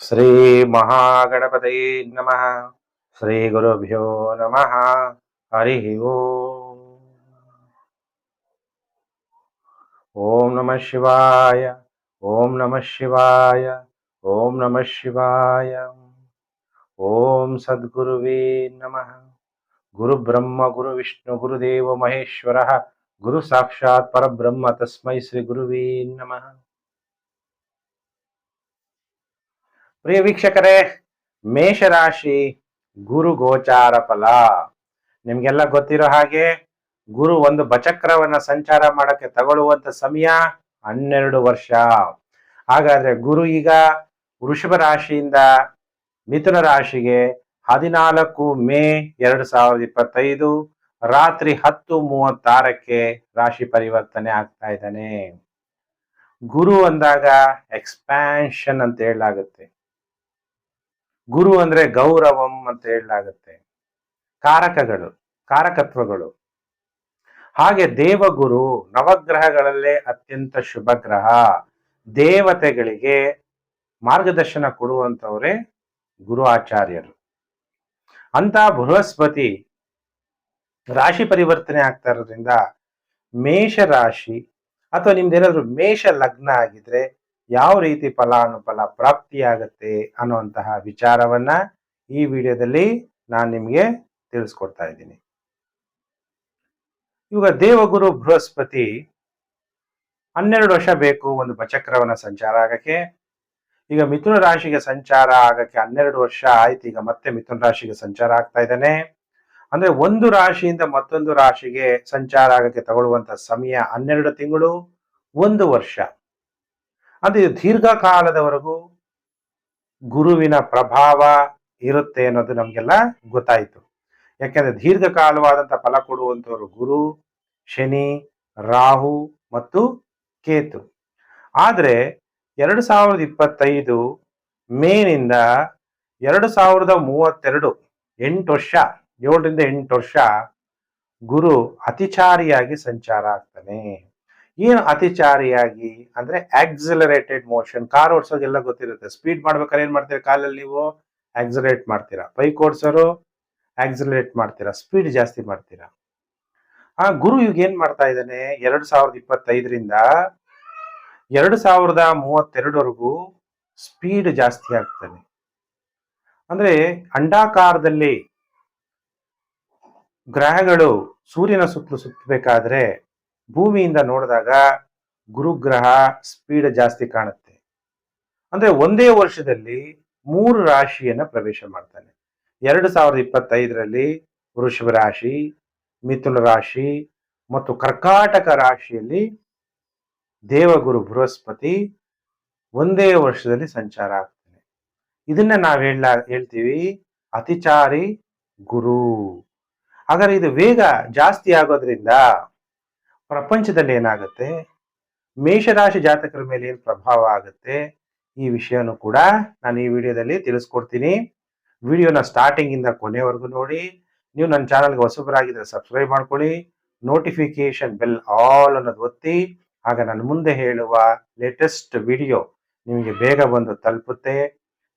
ಶ್ರೀ ಮಹಾಗಣಪತಯೇ ನಮಃ ಶ್ರೀ ಗುರುಭ್ಯೋ ನಮಃ ಹರಿ ಓಂ ಓಂ ನಮಃ ಶಿವಾಯ ಓಂ ನಮಃ ಶಿವಾಯ ಓಂ ನಮಃ ಶಿವಾಯ ಓಂ ಸದ್ಗುರುವೇ ನಮಃ ಗುರು ಬ್ರಹ್ಮ ಗುರು ವಿಷ್ಣು ಗುರುದೇವ ಮಹೇಶ್ವರ ಗುರು ಸಾಕ್ಷಾತ್ ಪರಬ್ರಹ್ಮ ತಸ್ಮೈ ಶ್ರೀ ಗುರುವೇ ನಮಃ ಪ್ರಿಯ ವೀಕ್ಷಕರೇ, ಮೇಷರಾಶಿ ಗುರು ಗೋಚಾರ ಫಲ. ನಿಮ್ಗೆಲ್ಲ ಗೊತ್ತಿರೋ ಹಾಗೆ, ಗುರು ಒಂದು ಬಚಕ್ರವನ್ನ ಸಂಚಾರ ಮಾಡಕ್ಕೆ ತಗೊಳ್ಳುವಂತ ಸಮಯ ಹನ್ನೆರಡು ವರ್ಷ. ಹಾಗಾದ್ರೆ ಗುರು ಈಗ ವೃಷಭ ರಾಶಿಯಿಂದ ಮಿಥುನ ರಾಶಿಗೆ ಹದಿನಾಲ್ಕು ಮೇ ಎರಡು ಸಾವಿರದ ಇಪ್ಪತ್ತೈದು ರಾತ್ರಿ ಹತ್ತು ಮೂವತ್ತಾರಕ್ಕೆ ರಾಶಿ ಪರಿವರ್ತನೆ ಆಗ್ತಾ ಇದ್ದಾನೆ. ಗುರು ಅಂದಾಗ ಎಕ್ಸ್ಪ್ಯಾನ್ಷನ್ ಅಂತ ಹೇಳಲಾಗುತ್ತೆ. ಗುರು ಅಂದ್ರೆ ಗೌರವಂ ಅಂತ ಹೇಳಲಾಗುತ್ತೆ. ಕಾರಕಗಳು, ಕಾರಕತ್ವಗಳು. ಹಾಗೆ ದೇವಗುರು ನವಗ್ರಹಗಳಲ್ಲೇ ಅತ್ಯಂತ ಶುಭ ಗ್ರಹ. ದೇವತೆಗಳಿಗೆ ಮಾರ್ಗದರ್ಶನ ಕೊಡುವಂಥವರೇ ಗುರು ಆಚಾರ್ಯರು. ಅಂತ ಬೃಹಸ್ಪತಿ ರಾಶಿ ಪರಿವರ್ತನೆ ಆಗ್ತಾ ಇರೋದ್ರಿಂದ ಮೇಷ ರಾಶಿ ಅಥವಾ ನಿಮ್ದೇನಾದ್ರು ಮೇಷ ಲಗ್ನ ಆಗಿದ್ರೆ ಯಾವ ರೀತಿ ಫಲಾನುಫಲ ಪ್ರಾಪ್ತಿಯಾಗತ್ತೆ ಅನ್ನುವಂತಹ ವಿಚಾರವನ್ನ ಈ ವಿಡಿಯೋದಲ್ಲಿ ನಾನು ನಿಮಗೆ ತಿಳಿಸ್ಕೊಡ್ತಾ ಇದ್ದೀನಿ. ಇವಾಗ ದೇವಗುರು ಬೃಹಸ್ಪತಿ ಹನ್ನೆರಡು ವರ್ಷ ಬೇಕು ಒಂದು ಬಚಕ್ರವನ್ನ ಸಂಚಾರ ಆಗಕ್ಕೆ. ಈಗ ಮಿಥುನ ರಾಶಿಗೆ ಸಂಚಾರ ಆಗಕ್ಕೆ ಹನ್ನೆರಡು ವರ್ಷ ಆಯ್ತು, ಈಗ ಮತ್ತೆ ಮಿಥುನ ರಾಶಿಗೆ ಸಂಚಾರ ಆಗ್ತಾ ಇದ್ದಾನೆ. ಅಂದ್ರೆ ಒಂದು ರಾಶಿಯಿಂದ ಮತ್ತೊಂದು ರಾಶಿಗೆ ಸಂಚಾರ ಆಗಕ್ಕೆ ತಗೊಳ್ಳುವಂತ ಸಮಯ ಹನ್ನೆರಡು ತಿಂಗಳು, ಒಂದು ವರ್ಷ. ಅಂದ್ರೆ ಇದು ದೀರ್ಘಕಾಲದವರೆಗೂ ಗುರುವಿನ ಪ್ರಭಾವ ಇರುತ್ತೆ ಅನ್ನೋದು ನಮ್ಗೆಲ್ಲ ಗೊತ್ತಾಯ್ತು. ಯಾಕೆಂದ್ರೆ ದೀರ್ಘಕಾಲವಾದಂತ ಫಲ ಕೊಡುವಂತವರು ಗುರು, ಶನಿ, ರಾಹು ಮತ್ತು ಕೇತು. ಆದ್ರೆ ಎರಡು ಸಾವಿರದ ಇಪ್ಪತ್ತೈದು ಮೇನಿಂದ ಎರಡು ಸಾವಿರದ ಮೂವತ್ತೆರಡು ಎಂಟು ವರ್ಷ, ಏಳರಿಂದ ಎಂಟು ವರ್ಷ ಗುರು ಅತಿಚಾರಿಯಾಗಿ ಸಂಚಾರ ಆಗ್ತಾನೆ. ಏನು ಅತಿಚಾರಿಯಾಗಿ ಅಂದ್ರೆ ಆಕ್ಸಿಲರೇಟೆಡ್ ಮೋಷನ್ ಕಾರ್ ಓಡಿಸೋದೆಲ್ಲ ಗೊತ್ತಿರುತ್ತೆ. ಸ್ಪೀಡ್ ಮಾಡ್ಬೇಕಾದ್ರೆ ಏನ್ ಮಾಡ್ತೀರಾ? ಕಾಲಲ್ಲಿ ನೀವು ಆಕ್ಸಿಲರೇಟ್ ಮಾಡ್ತೀರಾ. ಬೈಕ್ ಓಡಿಸೋರು ಆಕ್ಸಿಲರೇಟ್ ಮಾಡ್ತೀರಾ. ಸ್ಪೀಡ್ ಜಾಸ್ತಿ ಮಾಡ್ತೀರಾ. ಆ, ಗುರು ಈಗ ಏನ್ ಮಾಡ್ತಾ ಇದ್ದಾನೆ? ಎರಡ್ ಸಾವಿರದ ಇಪ್ಪತ್ತೈದರಿಂದ ಎರಡು ಸಾವಿರದ ಮೂವತ್ತೆರಡವರೆಗೂ ಸ್ಪೀಡ್ ಜಾಸ್ತಿ ಆಗ್ತಾನೆ. ಅಂದ್ರೆ ಅಂಡಾಕಾರದಲ್ಲಿ ಗ್ರಹಗಳು ಸೂರ್ಯನ ಸುತ್ತಲೂ ಸುತ್ತಬೇಕಾದ್ರೆ ಭೂಮಿಯಿಂದ ನೋಡಿದಾಗ ಗುರುಗ್ರಹ ಸ್ಪೀಡ್ ಜಾಸ್ತಿ ಕಾಣುತ್ತೆ. ಅಂದ್ರೆ ಒಂದೇ ವರ್ಷದಲ್ಲಿ ಮೂರು ರಾಶಿಯನ್ನ ಪ್ರವೇಶ ಮಾಡ್ತಾನೆ. ಎರಡು ಸಾವಿರದ ಇಪ್ಪತ್ತೈದರಲ್ಲಿ ವೃಷಭ ರಾಶಿ, ಮಿಥುನ ರಾಶಿ ಮತ್ತು ಕರ್ಕಾಟಕ ರಾಶಿಯಲ್ಲಿ ದೇವಗುರು ಬೃಹಸ್ಪತಿ ಒಂದೇ ವರ್ಷದಲ್ಲಿ ಸಂಚಾರ ಆಗ್ತಾನೆ. ಇದನ್ನ ನಾವು ಹೇಳ ಹೇಳ್ತೀವಿ ಅತಿಚಾರಿ ಗುರು. ಹಾಗಾದ್ರೆ ಇದು ವೇಗ ಜಾಸ್ತಿ ಆಗೋದ್ರಿಂದ ಪ್ರಪಂಚದಲ್ಲಿ ಏನಾಗುತ್ತೆ? ಮೇಷರಾಶಿ ಜಾತಕರ ಮೇಲೆ ಏನು ಪ್ರಭಾವ ಆಗುತ್ತೆ? ಈ ವಿಷಯನೂ ಕೂಡ ನಾನು ಈ ವಿಡಿಯೋದಲ್ಲಿ ತಿಳಿಸ್ಕೊಡ್ತೀನಿ. ವಿಡಿಯೋನ ಸ್ಟಾರ್ಟಿಂಗ್ ಇಂದ ಕೊನೆವರೆಗೂ ನೋಡಿ. ನೀವು ನನ್ನ ಚಾನಲ್ಗೆ ಹೊಸಬರಾಗಿದ್ದರೆ ಸಬ್ಸ್ಕ್ರೈಬ್ ಮಾಡ್ಕೊಳ್ಳಿ. ನೋಟಿಫಿಕೇಶನ್ ಬೆಲ್ ಆಲ್ ಅನ್ನೋದು ಒತ್ತಿ. ಆಗ ನಾನು ಮುಂದೆ ಹೇಳುವ ಲೇಟೆಸ್ಟ್ ವಿಡಿಯೋ ನಿಮಗೆ ಬೇಗ ಬಂದು ತಲುಪುತ್ತೆ.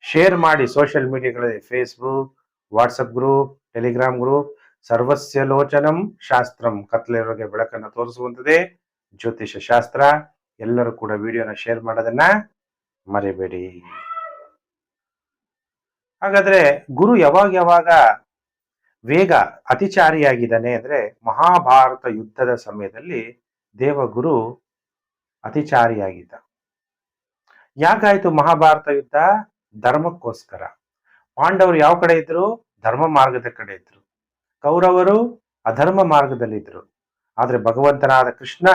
ಶೇರ್ ಮಾಡಿ social ಮೀಡಿಯಾಗಳಲ್ಲಿ Facebook WhatsApp group Telegram group ಸರ್ವಸ್ಯ ಲೋಚನಂ ಶಾಸ್ತ್ರಂ. ಕತ್ಲೆಯೊಳಗೆ ಬೆಳಕನ್ನು ತೋರಿಸುವಂತದೇ ಜ್ಯೋತಿಷ ಶಾಸ್ತ್ರ. ಎಲ್ಲರೂ ಕೂಡ ವಿಡಿಯೋನ ಶೇರ್ ಮಾಡೋದನ್ನ ಮರಿಬೇಡಿ. ಹಾಗಾದ್ರೆ ಗುರು ಯಾವಾಗ ಯಾವಾಗ ವೇಗ ಅತಿಚಾರಿಯಾಗಿದ್ದಾನೆ ಅಂದ್ರೆ ಮಹಾಭಾರತ ಯುದ್ಧದ ಸಮಯದಲ್ಲಿ ದೇವಗುರು ಅತಿಚಾರಿಯಾಗಿದ್ದ. ಯಾಕಾಯ್ತು ಮಹಾಭಾರತ ಯುದ್ಧ? ಧರ್ಮಕ್ಕೋಸ್ಕರ. ಪಾಂಡವರು ಯಾವ ಕಡೆ ಇದ್ರು? ಧರ್ಮ ಮಾರ್ಗದ ಕಡೆ ಇದ್ರು. ಕೌರವರು ಅಧರ್ಮ ಮಾರ್ಗದಲ್ಲಿದ್ದರು. ಆದ್ರೆ ಭಗವಂತನಾದ ಕೃಷ್ಣ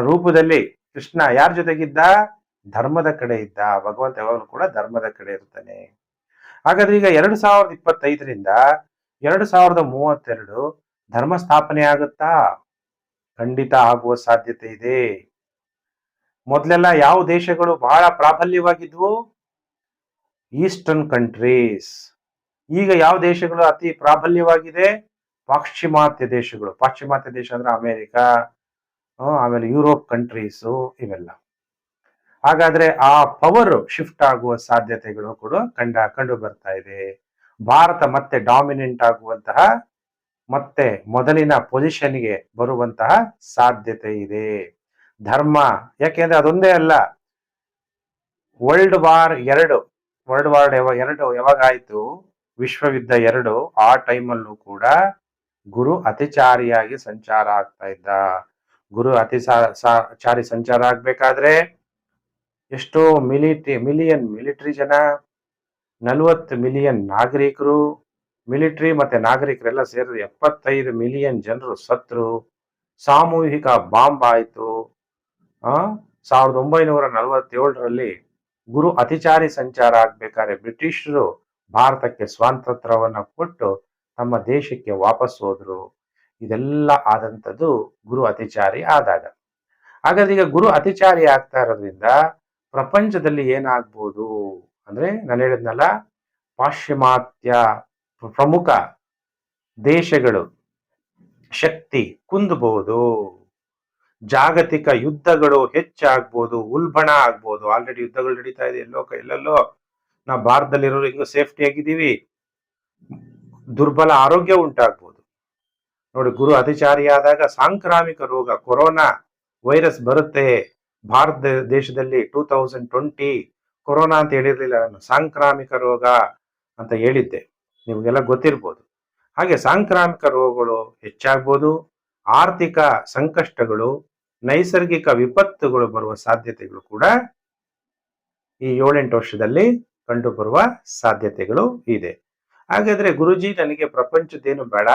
ರೂಪದಲ್ಲಿ ಕೃಷ್ಣ ಯಾರ ಜೊತೆಗಿದ್ದ? ಧರ್ಮದ ಕಡೆ ಇದ್ದ. ಭಗವಂತ ಯಾವಾಗಲೂ ಕೂಡ ಧರ್ಮದ ಕಡೆ ಇರ್ತಾನೆ. ಹಾಗಾದ್ರೆ ಈಗ ಎರಡು ಸಾವಿರದ ಇಪ್ಪತ್ತೈದರಿಂದ ಎರಡು ಸಾವಿರದ ಮೂವತ್ತೆರಡು ಧರ್ಮ ಸ್ಥಾಪನೆ ಆಗುತ್ತಾ? ಖಂಡಿತ ಆಗುವ ಸಾಧ್ಯತೆ ಇದೆ. ಮೊದಲೆಲ್ಲ ಯಾವ ದೇಶಗಳು ಬಹಳ ಪ್ರಾಬಲ್ಯವಾಗಿದ್ವು? Eastern countries. ಈಗ ಯಾವ ದೇಶಗಳು ಅತಿ ಪ್ರಾಬಲ್ಯವಾಗಿದೆ? ಪಾಶ್ಚಿಮಾತ್ಯ ದೇಶಗಳು. ಪಾಶ್ಚಿಮಾತ್ಯ ದೇಶ ಅಂದ್ರೆ ಅಮೇರಿಕಾ ಆಮೇಲೆ ಯುರೋಪ್ ಕಂಟ್ರೀಸು ಇವೆಲ್ಲ. ಹಾಗಾದ್ರೆ ಆ ಪವರ್ ಶಿಫ್ಟ್ ಆಗುವ ಸಾಧ್ಯತೆಗಳು ಕೂಡ ಕಂಡ, ಕಂಡು ಬರ್ತಾ ಇದೆ. ಭಾರತ ಮತ್ತೆ ಡಾಮಿನೆಂಟ್ ಆಗುವಂತಹ, ಮತ್ತೆ ಮೊದಲಿನ ಪೊಸಿಷನ್ಗೆ ಬರುವಂತಹ ಸಾಧ್ಯತೆ ಇದೆ. ಧರ್ಮ, ಯಾಕೆಂದ್ರೆ ಅದೊಂದೇ ಅಲ್ಲ. ವರ್ಲ್ಡ್ ವಾರ್ ಎರಡು ವರ್ಲ್ಡ್ ವಾರ್ ಎರಡು ಯಾವಾಗ ಆಯ್ತು? ವಿಶ್ವಯುದ್ಧ ಎರಡು ಆ ಟೈಮಲ್ಲೂ ಕೂಡ ಗುರು ಅತಿಚಾರಿಯಾಗಿ ಸಂಚಾರ ಆಗ್ತಾ ಇದ್ದ. ಗುರು ಅತಿ ಸಾ- ಸಾ- ಚಾರಿ ಸಂಚಾರ ಆಗ್ಬೇಕಾದ್ರೆ ಎಷ್ಟೋ ಮಿಲಿಟರಿ ಮಿಲಿಯನ್, ಮಿಲಿಟರಿ ಜನ, ನಲವತ್ತು ಮಿಲಿಯನ್ ನಾಗರಿಕರು, ಮಿಲಿಟರಿ ಮತ್ತೆ ನಾಗರಿಕರೆಲ್ಲ ಸೇರಿದ ಎಪ್ಪತ್ತೈದು ಮಿಲಿಯನ್ ಜನರು ಸತ್ರು. ಸಾಮೂಹಿಕ ಬಾಂಬ್ ಆಯಿತು. ಸಾವಿರದ ಒಂಬೈನೂರ ನಲವತ್ತೇಳರಲ್ಲಿ ಗುರು ಅತಿಚಾರಿ ಸಂಚಾರ ಆಗ್ಬೇಕಾದ್ರೆ ಬ್ರಿಟಿಷರು ಭಾರತಕ್ಕೆ ಸ್ವಾತಂತ್ರ್ಯವನ್ನ ಕೊಟ್ಟು ತಮ್ಮ ದೇಶಕ್ಕೆ ವಾಪಸ್ ಹೋದ್ರು. ಇದೆಲ್ಲ ಆದಂಥದ್ದು ಗುರು ಅತಿಚಾರಿ ಆದಾಗ. ಹಾಗಾದ್ರೆ ಈಗ ಗುರು ಅತಿಚಾರಿ ಆಗ್ತಾ ಇರೋದ್ರಿಂದ ಪ್ರಪಂಚದಲ್ಲಿ ಏನಾಗ್ಬೋದು? ಅಂದ್ರೆ ನಾನು ಹೇಳಿದ್ನಲ್ಲ, ಪಾಶ್ಚಿಮಾತ್ಯ ಪ್ರಮುಖ ದೇಶಗಳು ಶಕ್ತಿ ಕುಂದಬಹುದು ಜಾಗತಿಕ ಯುದ್ಧಗಳು ಹೆಚ್ಚಾಗ್ಬೋದು, ಉಲ್ಬಣ ಆಗ್ಬೋದು. ಆಲ್ರೆಡಿ ಯುದ್ಧಗಳು ನಡೀತಾ ಇದೆ, ಎಲ್ಲೋ ಎಲ್ಲೆಲ್ಲೋ ನಾವು ಭಾರತದಲ್ಲಿರೋರು ಹೆಂಗ ಸೇಫ್ಟಿ ಆಗಿದ್ದೀವಿ. ದುರ್ಬಲ ಆರೋಗ್ಯ ಉಂಟಾಗ್ಬೋದು. ನೋಡಿ ಗುರು ಅತಿಚಾರಿ ಆದಾಗ ಸಾಂಕ್ರಾಮಿಕ ರೋಗ, ಕೊರೋನಾ ವೈರಸ್ ಬರುತ್ತೆ. ಭಾರತ ದೇಶದಲ್ಲಿ ಟೂ ತೌಸಂಡ್ ಟ್ವೆಂಟಿ ಕೊರೋನಾ ಅಂತ ಹೇಳಿರ್ಲಿಲ್ಲ ನಾನು, ಸಾಂಕ್ರಾಮಿಕ ರೋಗ ಅಂತ ಹೇಳಿದ್ದೆ. ನಿಮಗೆಲ್ಲ ಗೊತ್ತಿರ್ಬೋದು. ಹಾಗೆ ಸಾಂಕ್ರಾಮಿಕ ರೋಗಗಳು ಹೆಚ್ಚಾಗ್ಬೋದು, ಆರ್ಥಿಕ ಸಂಕಷ್ಟಗಳು, ನೈಸರ್ಗಿಕ ವಿಪತ್ತುಗಳು ಬರುವ ಸಾಧ್ಯತೆಗಳು ಕೂಡ ಈ ಏಳೆಂಟು ವರ್ಷದಲ್ಲಿ ಕಂಡು ಬರುವ ಸಾಧ್ಯತೆಗಳು ಇದೆ. ಹಾಗಾದ್ರೆ ಗುರುಜಿ, ನನಗೆ ಪ್ರಪಂಚದೇನು ಬೇಡ?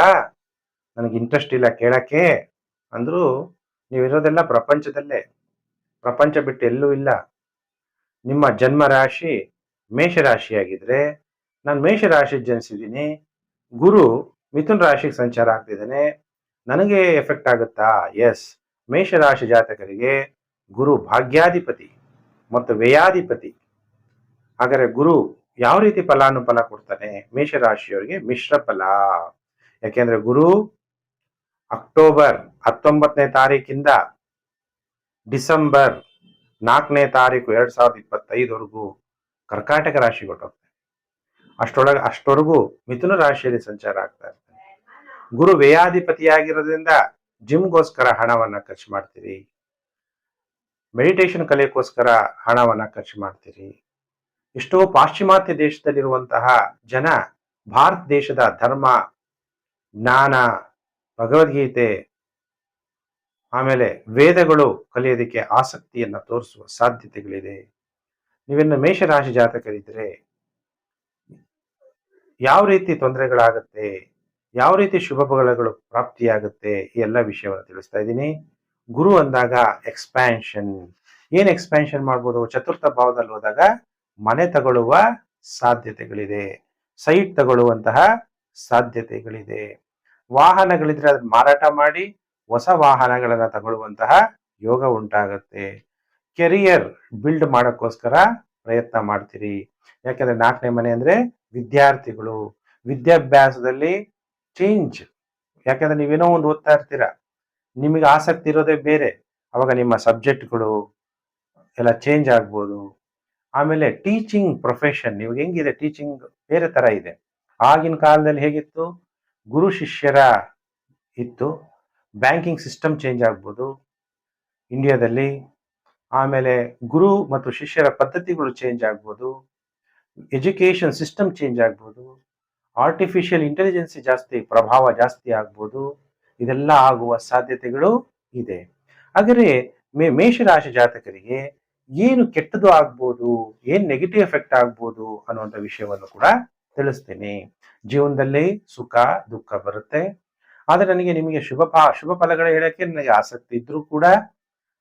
ನನಗೆ ಇಂಟ್ರೆಸ್ಟ್ ಇಲ್ಲ ಕೇಳಕ್ಕೆ ಅಂದ್ರು, ನೀವಿರೋದೆಲ್ಲ ಪ್ರಪಂಚದಲ್ಲೇ. ಪ್ರಪಂಚ ಬಿಟ್ಟು ಎಲ್ಲೂ ಇಲ್ಲ. ನಿಮ್ಮ ಜನ್ಮ ರಾಶಿ ಮೇಷರಾಶಿಯಾಗಿದ್ರೆ, ನಾನು ಮೇಷರಾಶಿ ಜನಿಸಿದ್ದೀನಿ. ಗುರು ಮಿಥುನ್ ರಾಶಿಗೆ ಸಂಚಾರ ಆಗ್ತಿದ್ದಾನೆ. ನನಗೆ ಎಫೆಕ್ಟ್ ಆಗುತ್ತಾ? ಎಸ್ ಮೇಷರಾಶಿ ಜಾತಕರಿಗೆ ಗುರು ಭಾಗ್ಯಾಧಿಪತಿ ಮತ್ತು ವ್ಯಯಾಧಿಪತಿ. ಹಾಗಾದ್ರೆ ಗುರು ಯಾವ ರೀತಿ ಫಲಾನುಫಲ ಕೊಡ್ತಾನೆ? ಮೇಷರಾಶಿಯವರಿಗೆ ಮಿಶ್ರ ಫಲ. ಯಾಕೆಂದ್ರೆ ಗುರು ಅಕ್ಟೋಬರ್ ಹತ್ತೊಂಬತ್ತನೇ ತಾರೀಕಿಂದ ಡಿಸೆಂಬರ್ ನಾಲ್ಕನೇ ತಾರೀಕು ಎರಡ್ ಸಾವಿರದ ಇಪ್ಪತ್ತೈದವರೆಗೂ ಕರ್ಕಾಟಕ ರಾಶಿ ಕೊಟ್ಟೋಗ್ತಾರೆ ಅಷ್ಟೊಳಗೆ ಅಷ್ಟೊರೆಗೂ ಮಿಥುನ ರಾಶಿಯಲ್ಲಿ ಸಂಚಾರ ಆಗ್ತಾ ಇರ್ತಾರೆ ಗುರು ವ್ಯಯಾಧಿಪತಿಯಾಗಿರೋದ್ರಿಂದ ಜಿಮ್ಗೋಸ್ಕರ ಹಣವನ್ನ ಖರ್ಚು ಮಾಡ್ತೀರಿ. ಮೆಡಿಟೇಷನ್ ಕಲಿಯಕ್ಕೋಸ್ಕರ ಹಣವನ್ನ ಖರ್ಚು ಮಾಡ್ತೀರಿ. ಎಷ್ಟೋ ಪಾಶ್ಚಿಮಾತ್ಯ ದೇಶದಲ್ಲಿರುವಂತಹ ಜನ ಭಾರತ ದೇಶದ ಧರ್ಮ, ಜ್ಞಾನ, ಭಗವದ್ಗೀತೆ, ಆಮೇಲೆ ವೇದಗಳು ಕಲಿಯೋದಕ್ಕೆ ಆಸಕ್ತಿಯನ್ನು ತೋರಿಸುವ ಸಾಧ್ಯತೆಗಳಿದೆ. ನೀವಿನ್ನು ಮೇಷರಾಶಿ ಜಾತಕರಿದ್ರೆ ಯಾವ ರೀತಿ ತೊಂದರೆಗಳಾಗುತ್ತೆ, ಯಾವ ರೀತಿ ಶುಭ ಫಲಗಳು ಪ್ರಾಪ್ತಿಯಾಗುತ್ತೆ ಈ ಎಲ್ಲ ವಿಷಯವನ್ನು ತಿಳಿಸ್ತಾ ಇದ್ದೀನಿ. ಗುರು ಅಂದಾಗ ಎಕ್ಸ್ಪ್ಯಾನ್ಷನ್ ಏನು ಎಕ್ಸ್ಪ್ಯಾನ್ಷನ್ ಮಾಡ್ಬೋದು? ಚತುರ್ಥ ಭಾವದಲ್ಲಿ ಹೋದಾಗ ಮನೆ ತಗೊಳ್ಳುವ ಸಾಧ್ಯತೆಗಳಿದೆ. ಸೈಟ್ ತಗೊಳ್ಳುವಂತಹ ಸಾಧ್ಯತೆಗಳಿದೆ. ವಾಹನಗಳಿದ್ರೆ ಅದನ್ನ ಮಾರಾಟ ಮಾಡಿ ಹೊಸ ವಾಹನಗಳನ್ನು ತಗೊಳ್ಳುವಂತಹ ಯೋಗ ಉಂಟಾಗುತ್ತೆ. ಕೆರಿಯರ್ ಬಿಲ್ಡ್ ಮಾಡೋಕ್ಕೋಸ್ಕರ ಪ್ರಯತ್ನ ಮಾಡ್ತೀರಿ. ಯಾಕಂದ್ರೆ ನಾಲ್ಕನೇ ಮನೆ ಅಂದ್ರೆ ವಿದ್ಯಾರ್ಥಿಗಳು. ವಿದ್ಯಾಭ್ಯಾಸದಲ್ಲಿ ಚೇಂಜ್. ಯಾಕಂದ್ರೆ ನೀವೇನೋ ಒಂದು ಓದ್ತಾ ಇರ್ತೀರಾ. ನಿಮಗೆ ಆಸಕ್ತಿ ಇರೋದೇ ಬೇರೆ. ಅವಾಗ ನಿಮ್ಮ ಸಬ್ಜೆಕ್ಟ್ಗಳು ಎಲ್ಲ ಚೇಂಜ್ ಆಗ್ಬೋದು. ಆಮೇಲೆ ಟೀಚಿಂಗ್ ಪ್ರೊಫೆಷನ್ ಇವಾಗ ಹೆಂಗಿದೆ ಟೀಚಿಂಗ್ ಬೇರೆ ತರ ಇದೆ. ಆಗಿನ ಕಾಲದಲ್ಲಿ ಹೇಗಿತ್ತು? ಗುರು ಶಿಷ್ಯರ ಇತ್ತು. ಬ್ಯಾಂಕಿಂಗ್ ಸಿಸ್ಟಮ್ ಚೇಂಜ್ ಆಗ್ಬೋದು. ಇಂಡಿಯಾದಲ್ಲಿ ಆಮೇಲೆ ಗುರು ಮತ್ತು ಶಿಷ್ಯರ ಪದ್ಧತಿಗಳು ಚೇಂಜ್ ಆಗ್ಬೋದು. ಎಜುಕೇಷನ್ ಸಿಸ್ಟಮ್ ಚೇಂಜ್ ಆಗ್ಬೋದು. ಆರ್ಟಿಫಿಷಿಯಲ್ ಇಂಟೆಲಿಜೆನ್ಸಿ ಜಾಸ್ತಿ, ಪ್ರಭಾವ ಜಾಸ್ತಿ ಆಗ್ಬೋದು. ಇದೆಲ್ಲ ಆಗುವ ಸಾಧ್ಯತೆಗಳು ಇದೆ. ಆದರೆ ಮೇ, ಮೇಷರಾಶಿ ಜಾತಕರಿಗೆ ಏನು ಕೆಟ್ಟದು ಆಗ್ಬೋದು, ಏನ್ ನೆಗೆಟಿವ್ ಎಫೆಕ್ಟ್ ಆಗ್ಬೋದು ಅನ್ನುವಂಥ ವಿಷಯವನ್ನು ಕೂಡ ತಿಳಿಸ್ತೀನಿ. ಜೀವನದಲ್ಲಿ ಸುಖ, ದುಃಖ ಬರುತ್ತೆ. ಆದ್ರೆ ನನಗೆ ನಿಮಗೆ ಶುಭ ಪಾ ಶುಭ ಫಲಗಳ ಹೇಳಕ್ಕೆ ನನಗೆ ಆಸಕ್ತಿ ಇದ್ರೂ ಕೂಡ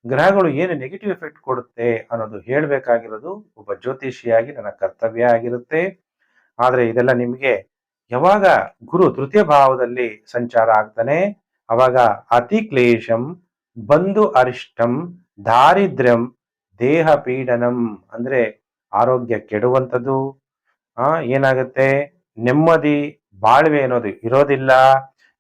ಗ್ರಹಗಳು ಏನು ನೆಗೆಟಿವ್ ಎಫೆಕ್ಟ್ ಕೊಡುತ್ತೆ ಅನ್ನೋದು ಹೇಳಬೇಕಾಗಿರೋದು ಒಬ್ಬ ಜ್ಯೋತಿಷಿಯಾಗಿ, ನನ್ನ ಕರ್ತವ್ಯ ಆಗಿರುತ್ತೆ. ಆದ್ರೆ ಇದೆಲ್ಲ ನಿಮಗೆ ಯಾವಾಗ ಗುರು ತೃತೀಯ ಭಾವದಲ್ಲಿ ಸಂಚಾರ ಆಗ್ತಾನೆ, ಅವಾಗ ಅತಿ ಕ್ಲೇಶಂ, ಬಂಧು ಅರಿಷ್ಟಂ, ದಾರಿದ್ರ್ಯಂ ದೇಹ ಪೀಡನಂ ಅಂದ್ರೆ ಆರೋಗ್ಯ ಕೆಡುವಂಥದ್ದು. ಆ, ಏನಾಗುತ್ತೆ? ನೆಮ್ಮದಿ, ಬಾಳ್ವೆ ಅನ್ನೋದು ಇರೋದಿಲ್ಲ.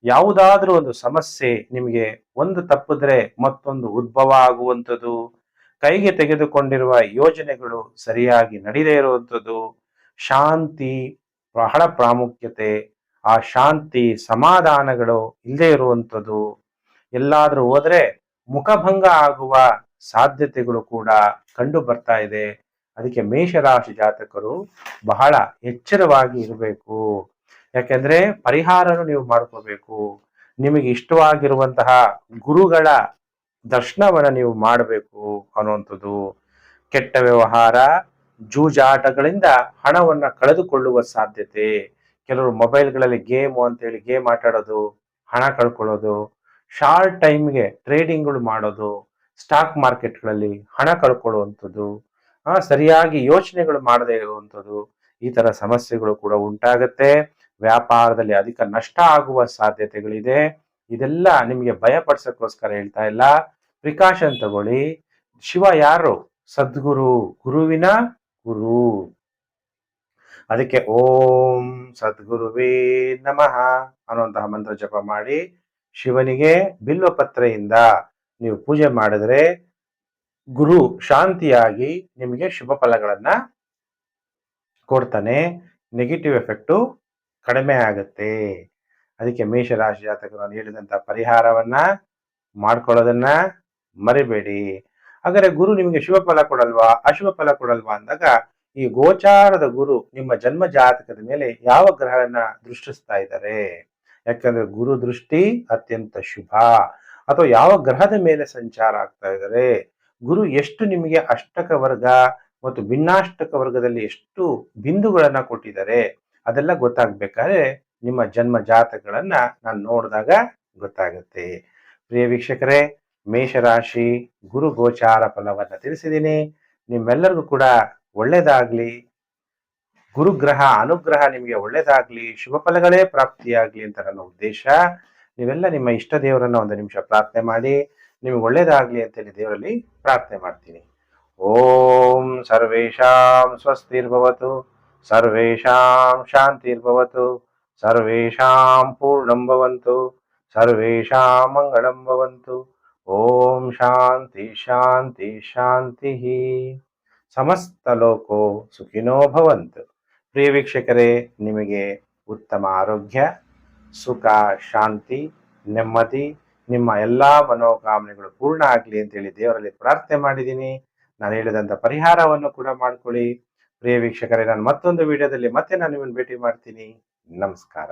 ಯಾವುದಾದ್ರೂ ಒಂದು ಸಮಸ್ಯೆ ನಿಮಗೆ ಒಂದು ತಪ್ಪಿದ್ರೆ ಮತ್ತೊಂದು ಉದ್ಭವ ಆಗುವಂಥದ್ದು. ಕೈಗೆ ತೆಗೆದುಕೊಂಡಿರುವ ಯೋಜನೆಗಳು ಸರಿಯಾಗಿ ನಡೆಯದೇ ಇರುವಂಥದ್ದು. ಶಾಂತಿ, ಬಹಳ ಪ್ರಾಮುಖ್ಯತೆ. ಆ ಶಾಂತಿ ಸಮಾಧಾನಗಳು ಇಲ್ಲದೆ ಇರುವಂಥದ್ದು. ಎಲ್ಲಾದರೂ ಹೋದ್ರೆ ಮುಖಭಂಗ ಆಗುವ ಸಾಧ್ಯತೆಗಳು ಕೂಡ ಕಂಡು ಬರ್ತಾ ಇದೆ. ಅದಕ್ಕೆ ಮೇಷರಾಶಿ ಜಾತಕರು ಬಹಳ ಎಚ್ಚರವಾಗಿ ಇರಬೇಕು. ಯಾಕೆಂದ್ರೆ ಪರಿಹಾರನು ನೀವು ಮಾಡ್ಕೋಬೇಕು. ನಿಮಗೆ ಇಷ್ಟವಾಗಿರುವಂತಹ ಗುರುಗಳ ದರ್ಶನವನ್ನು ನೀವು ಮಾಡಬೇಕು ಅನ್ನುವಂಥದ್ದು. ಕೆಟ್ಟ ವ್ಯವಹಾರ, ಜೂಜಾಟಗಳಿಂದ ಹಣವನ್ನು ಕಳೆದುಕೊಳ್ಳುವ ಸಾಧ್ಯತೆ. ಕೆಲವರು ಮೊಬೈಲ್ಗಳಲ್ಲಿ ಗೇಮು ಅಂತೇಳಿ ಗೇಮ್ ಆಟಾಡೋದು, ಹಣ ಕಳ್ಕೊಳ್ಳೋದು, ಶಾರ್ಟ್ ಟೈಮ್ಗೆ ಟ್ರೇಡಿಂಗ್ಗಳು ಮಾಡೋದು ಸ್ಟಾಕ್ ಮಾರ್ಕೆಟ್ಗಳಲ್ಲಿ ಹಣ ಕಳ್ಕೊಳ್ಳುವಂಥದ್ದು, ಆ, ಸರಿಯಾಗಿ ಯೋಚನೆಗಳು ಮಾಡದೇ ಇರುವಂಥದ್ದು ಈ ತರ ಸಮಸ್ಯೆಗಳು ಕೂಡ ಉಂಟಾಗತ್ತೆ. ವ್ಯಾಪಾರದಲ್ಲಿ ಅಧಿಕ ನಷ್ಟ ಆಗುವ ಸಾಧ್ಯತೆಗಳಿದೆ. ಇದೆಲ್ಲ ನಿಮಗೆ ಭಯ ಪಡಿಸೋಕ್ಕೋಸ್ಕರ ಹೇಳ್ತಾ ಇಲ್ಲ. ಪ್ರಿಕಾಷನ್ ತಗೊಳ್ಳಿ. ಶಿವ ಯಾರು? ಸದ್ಗುರು. ಗುರುವಿನ ಗುರು. ಅದಕ್ಕೆ ಓಂ ಸದ್ಗುರುವೇ ನಮಃ ಅನ್ನುವಂತಹ ಮಂತ್ರ ಜಪ ಮಾಡಿ ಶಿವನಿಗೆ ಬಿಲ್ವಪತ್ರೆಯಿಂದ ನೀವು ಪೂಜೆ ಮಾಡಿದ್ರೆ ಗುರು ಶಾಂತಿಯಾಗಿ ನಿಮಗೆ ಶುಭ ಫಲಗಳನ್ನ ಕೊಡ್ತಾನೆ. ನೆಗೆಟಿವ್ ಎಫೆಕ್ಟು ಕಡಿಮೆ ಆಗುತ್ತೆ. ಅದಕ್ಕೆ ಮೇಷರಾಶಿ ಜಾತಕರು ನಾನು ಹೇಳಿದಂತ ಪರಿಹಾರವನ್ನ ಮಾಡ್ಕೊಳ್ಳೋದನ್ನ ಮರಿಬೇಡಿ. ಆದರೆ ಗುರು ನಿಮಗೆ ಶುಭ ಫಲ ಕೊಡಲ್ವಾ? ಅಶುಭ ಫಲ ಕೊಡಲ್ವಾ ಅಂದಾಗ ಈ ಗೋಚಾರದ ಗುರು ನಿಮ್ಮ ಜನ್ಮ ಜಾತಕದ ಮೇಲೆ ಯಾವ ಗ್ರಹಗಳನ್ನ ದೃಷ್ಟಿಸ್ತಾ ಇದ್ದಾರೆ? ಯಾಕಂದ್ರೆ ಗುರು ದೃಷ್ಟಿ ಅತ್ಯಂತ ಶುಭ. ಅಥವಾ ಯಾವ ಗ್ರಹದ ಮೇಲೆ ಸಂಚಾರ ಆಗ್ತಾ ಇದ್ದಾರೆ? ಗುರು ಎಷ್ಟು ನಿಮಗೆ ಅಷ್ಟಕ ವರ್ಗ ಮತ್ತು ಭಿನ್ನಾಷ್ಟಕ ವರ್ಗದಲ್ಲಿ ಎಷ್ಟು ಬಿಂದುಗಳನ್ನ ಕೊಟ್ಟಿದ್ದಾರೆ? ಅದೆಲ್ಲ ಗೊತ್ತಾಗ್ಬೇಕಾದ್ರೆ ನಿಮ್ಮ ಜನ್ಮ ಜಾತಕಗಳನ್ನ ನಾನು ನೋಡಿದಾಗ ಗೊತ್ತಾಗುತ್ತೆ. ಪ್ರಿಯ ವೀಕ್ಷಕರೇ, ಮೇಷರಾಶಿ ಗುರು ಗೋಚಾರ ಫಲವನ್ನ ತಿಳಿಸಿದ್ದೀನಿ. ನಿಮ್ಮೆಲ್ಲರಿಗೂ ಕೂಡ ಒಳ್ಳೇದಾಗ್ಲಿ. ಗುರುಗ್ರಹ, ಅನುಗ್ರಹ ನಿಮಗೆ ಒಳ್ಳೇದಾಗ್ಲಿ. ಶುಭ ಫಲಗಳೇ ಪ್ರಾಪ್ತಿಯಾಗ್ಲಿ ಅಂತ ನನ್ನ ಉದ್ದೇಶ. ನೀವೆಲ್ಲ ನಿಮ್ಮ ಇಷ್ಟ ದೇವರನ್ನ ಒಂದು ನಿಮಿಷ ಪ್ರಾರ್ಥನೆ ಮಾಡಿ, ನಿಮಗೆ ಒಳ್ಳೇದಾಗ್ಲಿ ಅಂತೇಳಿ ದೇವರಲ್ಲಿ ಪ್ರಾರ್ಥನೆ ಮಾಡ್ತೀನಿ. ಓಂ ಸರ್ವೇಷಾಂ ಸ್ವಸ್ತಿರ್ಭವತು, ಸರ್ವೇಷಾಂ ಶಾಂತಿರ್ಭವತು, ಸರ್ವೇಷಾಂ ಪೂರ್ಣಂ ಭವಂತು, ಸರ್ವೇಷಾಂ ಭವಂತು. ಓಂ ಶಾಂತಿ ಶಾಂತಿ ಶಾಂತಿ. ಸಮಸ್ತ ಲೋಕೋ ಸುಖಿನೋ ಭವಂತು. ಪ್ರಿಯ ವೀಕ್ಷಕರೇ, ನಿಮಗೆ ಉತ್ತಮ ಆರೋಗ್ಯ. ಸುಖ, ಶಾಂತಿ, ನೆಮ್ಮದಿ, ನಿಮ್ಮ ಎಲ್ಲಾ ಮನೋಕಾಮನೆಗಳು ಪೂರ್ಣ ಆಗಲಿ ಅಂತೇಳಿ ದೇವರಲ್ಲಿ ಪ್ರಾರ್ಥನೆ ಮಾಡಿದ್ದೀನಿ. ನಾನು ಹೇಳಿದಂತ ಪರಿಹಾರವನ್ನು ಕೂಡ ಮಾಡ್ಕೊಳ್ಳಿ. ಪ್ರಿಯ ವೀಕ್ಷಕರೇ, ನಾನು ಮತ್ತೊಂದು ವಿಡಿಯೋದಲ್ಲಿ ಮತ್ತೆ ನಾನು ನಿಮ್ಮನ್ನು ಭೇಟಿ ಮಾಡ್ತೀನಿ. ನಮಸ್ಕಾರ.